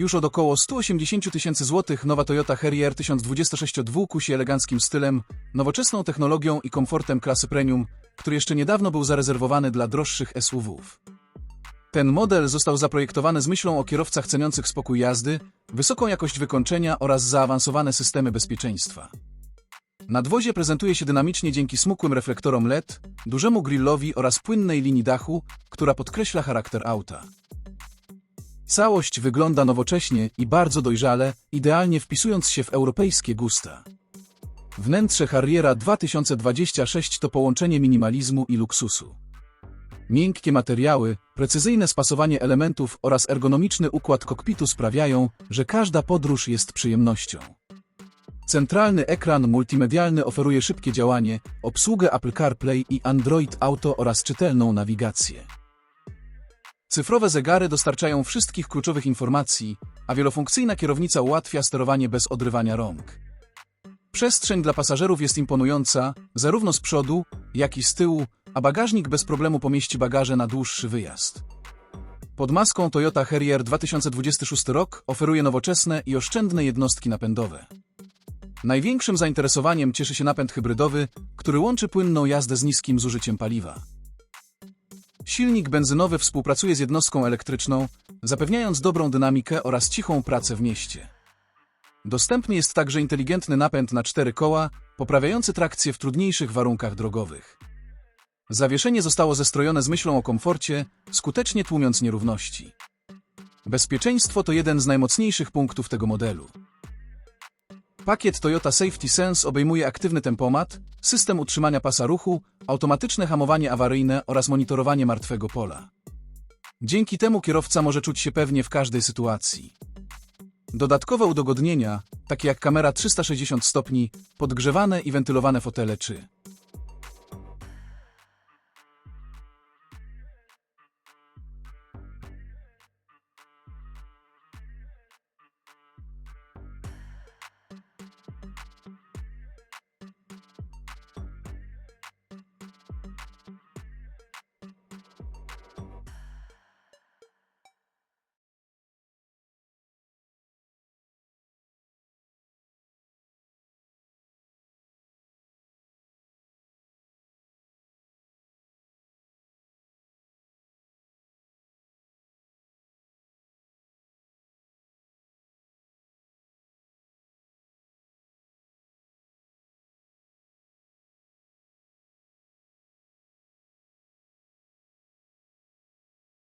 Już od około 180 tysięcy złotych nowa Toyota Harrier 1026 kusi eleganckim stylem, nowoczesną technologią i komfortem klasy premium, który jeszcze niedawno był zarezerwowany dla droższych SUV-ów. Ten model został zaprojektowany z myślą o kierowcach ceniących spokój jazdy, wysoką jakość wykończenia oraz zaawansowane systemy bezpieczeństwa. Nadwozie prezentuje się dynamicznie dzięki smukłym reflektorom LED, dużemu grillowi oraz płynnej linii dachu, która podkreśla charakter auta. Całość wygląda nowocześnie i bardzo dojrzale, idealnie wpisując się w europejskie gusta. Wnętrze Harriera 2026 to połączenie minimalizmu i luksusu. Miękkie materiały, precyzyjne spasowanie elementów oraz ergonomiczny układ kokpitu sprawiają, że każda podróż jest przyjemnością. Centralny ekran multimedialny oferuje szybkie działanie, obsługę Apple CarPlay i Android Auto oraz czytelną nawigację. Cyfrowe zegary dostarczają wszystkich kluczowych informacji, a wielofunkcyjna kierownica ułatwia sterowanie bez odrywania rąk. Przestrzeń dla pasażerów jest imponująca, zarówno z przodu, jak i z tyłu, a bagażnik bez problemu pomieści bagaże na dłuższy wyjazd. Pod maską Toyota Harrier 2026 rok oferuje nowoczesne i oszczędne jednostki napędowe. Największym zainteresowaniem cieszy się napęd hybrydowy, który łączy płynną jazdę z niskim zużyciem paliwa. Silnik benzynowy współpracuje z jednostką elektryczną, zapewniając dobrą dynamikę oraz cichą pracę w mieście. Dostępny jest także inteligentny napęd na cztery koła, poprawiający trakcję w trudniejszych warunkach drogowych. Zawieszenie zostało zestrojone z myślą o komforcie, skutecznie tłumiąc nierówności. Bezpieczeństwo to jeden z najmocniejszych punktów tego modelu. Pakiet Toyota Safety Sense obejmuje aktywny tempomat, system utrzymania pasa ruchu, automatyczne hamowanie awaryjne oraz monitorowanie martwego pola. Dzięki temu kierowca może czuć się pewnie w każdej sytuacji. Dodatkowe udogodnienia, takie jak kamera 360 stopni, podgrzewane i wentylowane fotele czy